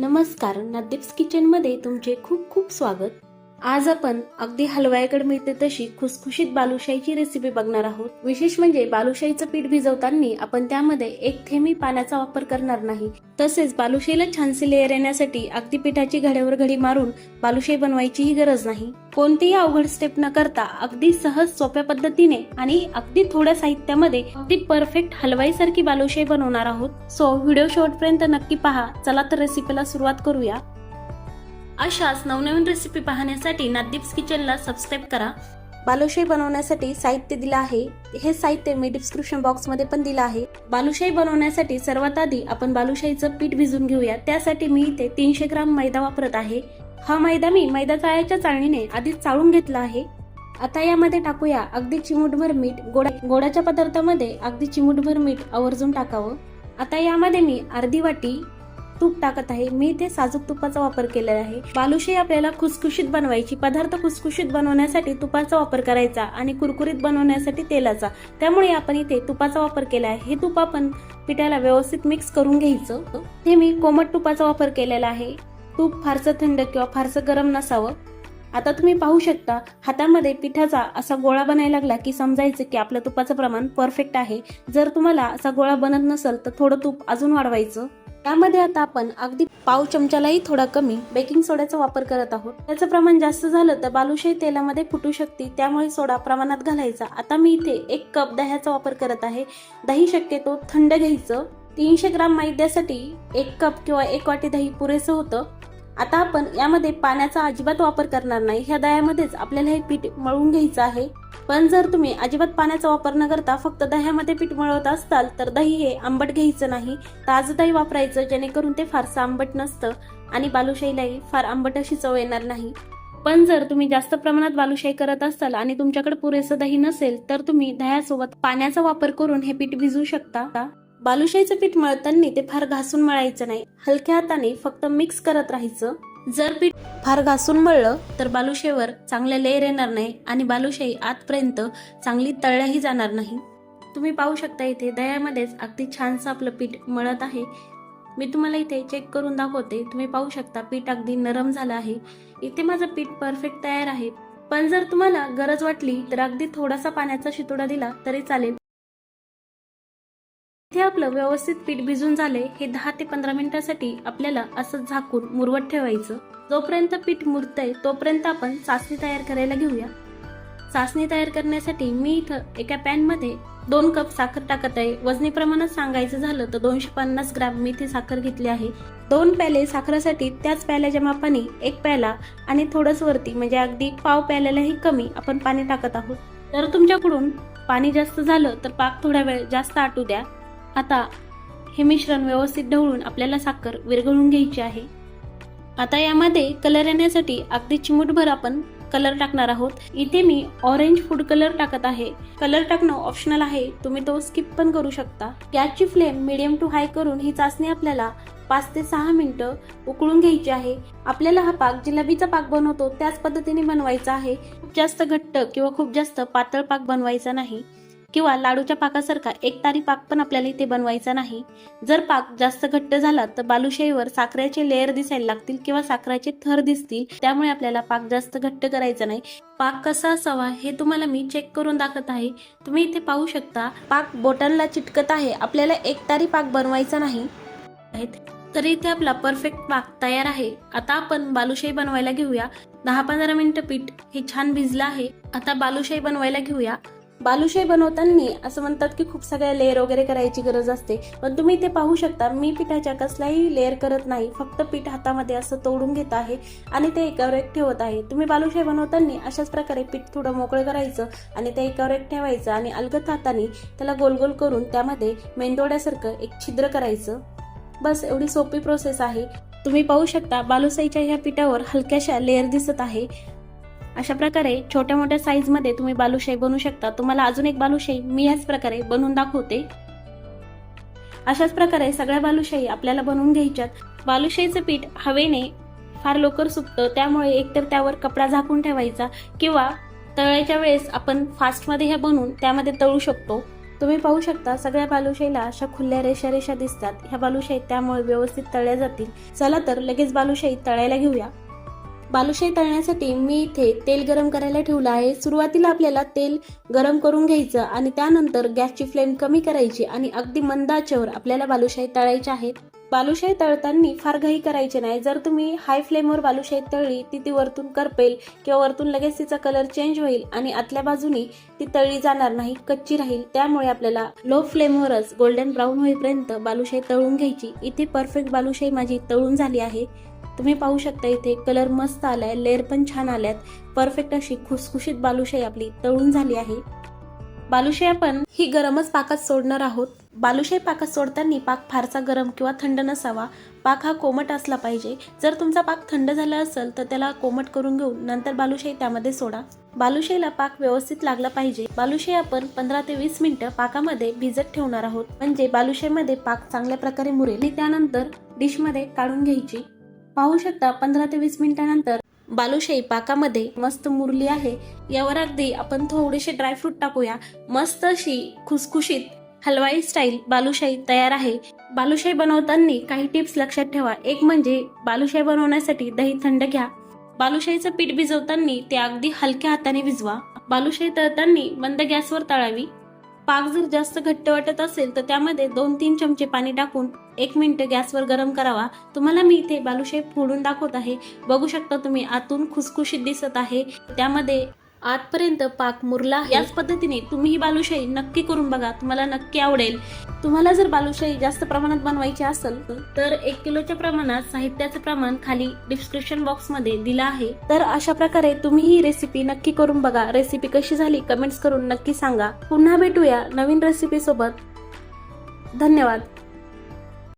नमस्कार नदीप्स किचनमध्ये तुमचे खूप खूप स्वागत. आज आपण अगदी हलवायाकडे मिळते तशी खुसखुशीत बालुशाहीची रेसिपी बघणार आहोत. विशेष म्हणजे बालुशाहीचं पीठ भिजवताना आपण त्यामध्ये एक थेंबी पाण्याचा वापर करणार नाही. तसेच बालुशाहीला छानसे लेअर येण्यासाठी अगदी पिठाची घड्यावर घडी मारून बालुशाही बनवायचीही गरज नाही. कोणतीही अवघड स्टेप न करता अगदी सहज सोप्या पद्धतीने आणि अगदी थोड्या साहित्यामध्ये अगदी परफेक्ट हलवाईसारखी बालुशाही बनवणार आहोत. सो व्हिडिओ शेवटपर्यंत नक्की पहा. चला तर रेसिपीला सुरुवात करूया. अशाच नवनवीन रेसिपी पाहण्यासाठी नादीप्स किचनला सबस्क्राईब करा. बालुशाही बनवण्यासाठी साहित्य दिलं आहे. हे साहित्य मी डिस्क्रिप्शन बॉक्समध्ये पण दिलं आहे. बालुशाही बनवण्यासाठी सर्वात आधी आपण बालुशाहीचं पीठ भिजून घेऊया. त्यासाठी मी इथे तीनशे ग्राम मैदा वापरत आहे. हा मैदा मी मैदा चाळ्याच्या चाळणीने आधीच चाळून घेतला आहे. आता यामध्ये टाकूया अगदी चिमूटभर मीठ. गोडा गोडाच्या पदार्थामध्ये अगदी चिमूटभर मीठ आवर्जून टाकावं. आता यामध्ये मी अर्धी वाटी तूप टाकत आहे. मी इथे साजूक तुपाचा वापर केलेला आहे. बालुशाही आपल्याला खुसखुशीत बनवायची. पदार्थ खुसखुशीत बनवण्यासाठी तुपाचा वापर करायचा आणि कुरकुरीत बनवण्यासाठी तेलाचा. त्यामुळे आपण इथे तुपाचा वापर केला आहे. हे तूप आपण पिठाला व्यवस्थित मिक्स करून घ्यायचं. हे मी कोमट तुपाचा वापर केलेला आहे. तूप फारसं थंड किंवा फारसं गरम नसावं. आता तुम्ही पाहू शकता हातामध्ये पिठाचा असा गोळा बनायला लागला की समजायचं की आपलं तुपाचं प्रमाण परफेक्ट आहे. जर तुम्हाला असा गोळा बनत नसेल तर थोडं तूप अजून वाढवायचं. त्यामध्ये आता आपण अगदी पाव चमचालाही थोडा कमी बेकिंग सोड्याचा वापर करत आहोत. त्याचं प्रमाण जास्त झालं तर बालुशाही तेलामध्ये फुटू शकते. त्यामुळे सोडा प्रमाणात घालायचा. आता मी इथे एक कप दह्याचा वापर करत आहे. दही शक्यतो थंड घ्यायचं. तीनशे ग्राम मैद्यासाठी एक कप किंवा एक वाटी दही पुरेसं होतं. आता आपण यामध्ये पाण्याचा अजिबात वापर करणार नाही. ह्या दह्यामध्येच आपल्याला हे पीठ मळून घ्यायचं आहे. पण जर तुम्ही अजिबात पाण्याचा वापर न करता फक्त दह्यामध्ये पीठ मळवत असताल तर दही हे आंबट घ्यायचं नाही. ताजं दही वापरायचं जेणेकरून ते फारसं आंबट नसतं आणि बालुशाहीलाही फार आंबट अशी चव येणार नाही. पण जर तुम्ही जास्त प्रमाणात बालुशाही करत असाल आणि तुमच्याकडे पुरेसं दही नसेल तर तुम्ही दह्यासोबत पाण्याचा वापर करून हे पीठ भिजवू शकता. बालुशाहीचं पीठ मळताना ते फार घासून मळायचं नाही. हलक्या हाताने फक्त मिक्स करत राहायचं. जर पीठ फार घासून मळलं तर बालुशाहीवर चांगल्या लेअर येणार नाही आणि बालुशाही आतपर्यंत चांगली तळल्याही जाणार नाही. तुम्ही पाहू शकता इथे दह्यामध्येच अगदी छानसं आपलं पीठ मळत आहे. मी तुम्हाला इथे चेक करून दाखवते. तुम्ही पाहू शकता पीठ अगदी नरम झालं आहे. इथे माझं पीठ परफेक्ट तयार आहे. पण जर तुम्हाला गरज वाटली तर अगदी थोडासा पाण्याचा शितोडा दिला तरी चालेल. इथे आपलं व्यवस्थित पीठ भिजून झाले हे दहा ते पंधरा मिनिटासाठी आपल्याला असं झाकून मुरवत ठेवायचं. जोपर्यंत पीठ मुरतंय तोपर्यंत आपण चाचणी तयार करायला घेऊया. चाचणी तयार करण्यासाठी मी इथं एका पॅनमध्ये दोन कप साखर टाकत आहे. वजनी प्रमाणात सांगायचं झालं तर दोनशे पन्नास ग्रॅम मी इथे साखर घेतली आहे. दोन प्याले साखरेसाठी त्याच प्याल्याच्या मापाने एक प्याला आणि थोडंच वरती म्हणजे अगदी पाव प्याल्यालाही कमी आपण पाणी टाकत आहोत. तर तुमच्याकडून पाणी जास्त झालं तर पाक थोडा वेळ जास्त आटू द्या. आता हे मिश्रण व्यवस्थित ढवळून आपल्याला साखर विरघळून घ्यायची आहे. आता यामध्ये कलर येण्यासाठी अगदी चिमूटभर आपण कलर टाकणार आहोत. इथे मी ऑरेंज फूड कलर टाकत आहे. कलर टाकणं ऑप्शनल आहे. तुम्ही तो स्किप पण करू शकता. गॅसची फ्लेम मिडियम टू हाय करून ही चाचणी आपल्याला पाच ते सहा मिनिटं उकळून घ्यायची आहे. आपल्याला हा पाक जिलेबीचा पाक बनवतो त्याच पद्धतीने बनवायचा आहे. खूप जास्त घट्ट किंवा खूप जास्त पातळ पाक बनवायचा नाही. किंवा लाडूच्या पाकासारखा एक तारी पाक पण आपल्याला इथे बनवायचा नाही. जर पाक जास्त घट्ट झाला तर बालुशाहीवर साखरेचे लेअर दिसायला लागतील किंवा साखरेचे थर दिसतील. त्यामुळे आपल्याला पाक जास्त घट्ट करायचा नाही. पाक कसा असावा हे तुम्हाला मी चेक करून दाखवत आहे. तुम्ही इथे पाहू शकता पाक बोटांना चिटकत आहे. आपल्याला एक तारी पाक बनवायचा नाही. तर इथे आपला परफेक्ट पाक तयार आहे. आता आपण बालुशाही बनवायला घेऊया. दहा पंधरा मिनिटं पीठ हे छान भिजलं आहे. आता बालुशाही बनवायला घेऊया. बालुशाही बनवताना असं म्हणतात की खूप सगळ्या लेअर वगैरे करायची गरज असते. पण तुम्ही ते पाहू शकता. मी पिठाच्या कसलाही लेअर करत नाही. फक्त पीठ हातामध्ये असं तोडून घेत आहे आणि ते एकावर एक ठेवत आहे. तुम्ही बालुशाही बनवताना अशाच प्रकारे पीठ थोडं मोकळं करायचं आणि ते एकावर एक ठेवायचं आणि अलगत हाताने त्याला गोल गोल करून त्यामध्ये मेंदोड्यासारखं एक छिद्र करायचं. बस एवढी सोपी प्रोसेस आहे. तुम्ही पाहू शकता बालुशाहीच्या ह्या पिठावर हलक्याशा लेअर दिसत आहे. अशा प्रकारे छोट्या मोठ्या साईजमध्ये तुम्ही बालुशाही बनवू शकता. तुम्हाला अजून एक बालुशाही मी ह्याच प्रकारे बनवून दाखवते. अशाच प्रकारे सगळ्या बालुशाही आपल्याला बनवून घ्यायच्यात. बालुशाहीचं पीठ हवेने फार लवकर सुकतं त्यामुळे एकतर त्यावर कपडा झाकून ठेवायचा किंवा तळायच्या वेळेस आपण फास्टमध्ये ह्या बनवून त्यामध्ये तळू शकतो. तुम्ही पाहू शकता सगळ्या बालुशाहीला अशा खुल्या रेषा रेषा दिसतात. ह्या बालुशाही त्यामुळे व्यवस्थित तळल्या जातील. चला तर लगेच बालुशाही तळायला घेऊया. बालुशाही तळण्यासाठी मी इथे तेल गरम करायला ठेवलं आहे. सुरुवातीला आपल्याला तेल गरम करून घ्यायचं आणि त्यानंतर गॅसची फ्लेम कमी करायची आणि अगदी मंद आचेवर आपल्याला बालुशाही तळायच्या आहेत. बालुशाही तळताना फार घाई करायची नाही. जर तुम्ही हाय फ्लेमवर बालुशाही तळली ती ती वरतून करपेल किंवा वरतून लगेच तिचा कलर चेंज होईल आणि आतल्या बाजूनी ती तळली जाणार नाही कच्ची राहील. त्यामुळे आपल्याला लो फ्लेमवरच गोल्डन ब्राऊन होईपर्यंत बालुशाही तळून घ्यायची. इथे परफेक्ट बालुशाही माझी तळून झाली आहे. तुम्ही पाहू शकता इथे कलर मस्त आलाय लेअर पण छान आल्यात. परफेक्ट अशी खुसखुशीत बालुशाही आपली तळून झाली आहे. बालुशाही आपण ही गरमच पाकात सोडणार आहोत. बालुशाही पाकात सोडताना पाक फारसा गरम किंवा थंड नसावा. पाक हा कोमट असला पाहिजे. जर तुमचा पाक थंड झाला असेल तर त्याला कोमट करून घेऊन नंतर बालुशाही त्यामध्ये सोडा. बालुशाहीला पाक व्यवस्थित लागला पाहिजे. बालुशाही आपण पंधरा ते वीस मिनिटं पाकामध्ये भिजत ठेवणार आहोत. म्हणजे बालुशाहीमध्ये पाक चांगल्या प्रकारे मुरेल. त्यानंतर डिशमध्ये काढून घ्यायची. पाहू शकता पंधरा ते वीस मिनिटानंतर बालुशाही पाकामध्ये मस्त मुरली आहे. यावर अगदी आपण थोडेसे ड्रायफ्रूट टाकूया. मस्त अशी खुसखुशीत हलवाई स्टाईल बालुशाही तयार आहे. बालुशाही बनवताना काही टिप्स लक्षात ठेवा. एक म्हणजे बालुशाही बनवण्यासाठी दही थंड घ्या. बालुशाहीचं पीठ भिजवताना ते अगदी हलक्या हाताने भिजवा. बालुशाही तळताना बंद गॅसवर तळावी. पाक जर जास्त घट्ट वाटत असेल तर त्यामध्ये दोन तीन चमचे पाणी टाकून एक मिनिट गॅसवर गरम करावा. तुम्हाला मी इथे बालुशाही फोडून दाखवत आहे. बघू शकता तुम्ही आतून खुसखुशीत दिसत आहे. त्यामध्ये आतपर्यंत पाक मुरला याच पद्धतीने तुम्ही ही बालुशाही नक्की करून बघा. तुम्हाला नक्की आवडेल. तुम्हाला जर बालुशाही जास्त प्रमाणात बनवायची असेल तर एक किलोच्या प्रमाणात साहित्याचं प्रमाण खाली डिस्क्रिप्शन बॉक्समध्ये दिलं आहे. तर अशा प्रकारे तुम्ही ही रेसिपी नक्की करून बघा. रेसिपी कशी झाली कमेंट्स करून नक्की सांगा. पुन्हा भेटूया नवीन रेसिपी सोबत. धन्यवाद.